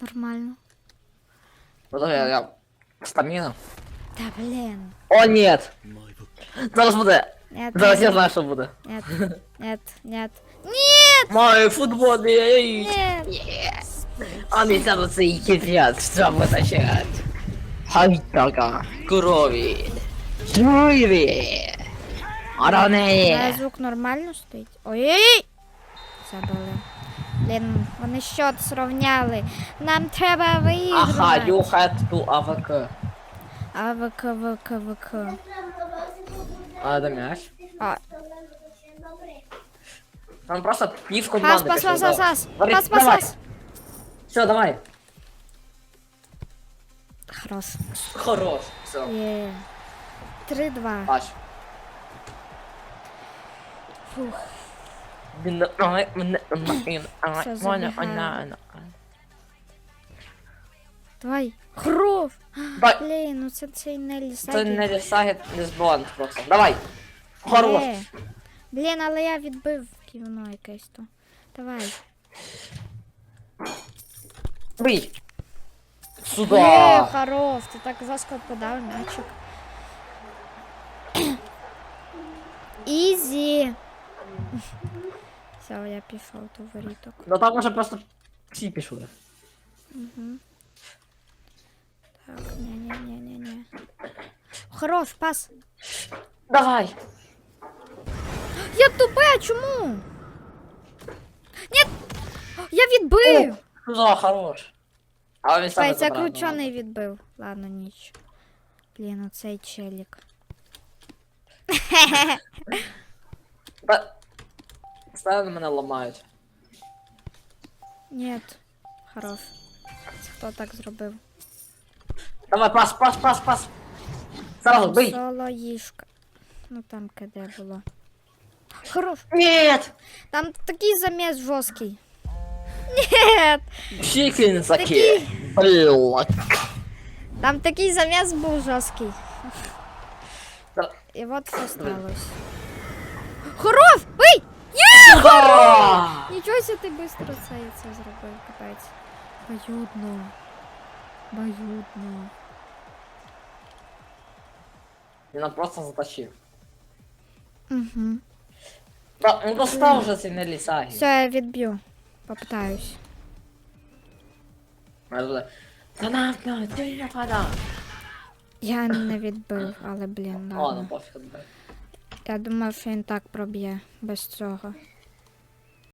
Нормально. Подожди, я, я... Стаміна? Та блін. О, нет! Зараз буде! Нет, Зараз я знаю, що буде. Нет, нет, нет. Нет, Мой футбольний! нет. А не сяду цей кип'ят, що витачать. Хайтака, крові, чуєві, А оранеє. звук нормально стоїть? Ой-ой-ой! Забули. Блін, вони счет зрівняли. Нам треба Ага, виіграти. you had to AVK. А ВК, ВК, ВК. А, де м'яч? А, Там просто пів пас, команди пас, пас, пас, пас. Говори, Пас, пас, давай. пас. Все, давай. Хорош. Хорош. Все, Є. 3-2. бач. Фух. Аня, Аня. Давай. Хров. Давай. Блін, ну це цей не Це лісак. не не збаланс просто. Давай. Хорош. Е. Блін, але я відбив ківно якесь то. Давай. Бий. Е, Сюда. хорош, ти так жорстко подав м'ячик. Все, я пішов до воріток. Ну там уже просто всі пішли. Так, ні-ні-ні-ні-ні. Хорош, пас. Давай. Я тупе, чому? Ні! Я відбив! Сюда, хорош. Але він сам Ой, не це забрав, ну кручений відбив. Ладно, ніч. Блін, оцей челік. Та... Постоянно мене ламають. Ні. Хорош. Це хто так зробив? Давай, пас, пас, пас, пас. Сразу, бий. Соло їжка. Ну там КД було. Хорош. Нет. Там такий заміс жорсткий. Ні. Чикен Такий. заки. Блядь. Там такий заміс був жорсткий. Та- І от що сталося. Хорош! Нічого себе ти швидко це, це зробив, капець. Баюдно. Баюдно. Він просто затащив. Угу. Да, ну достав вже цей нелісагі. Все, я відб'ю. Попитаюсь. Та нафіг, ти не пада. Я не відбив, але блін, Ладно, ладно. пофіг. Я думав, що він так проб'є без цього.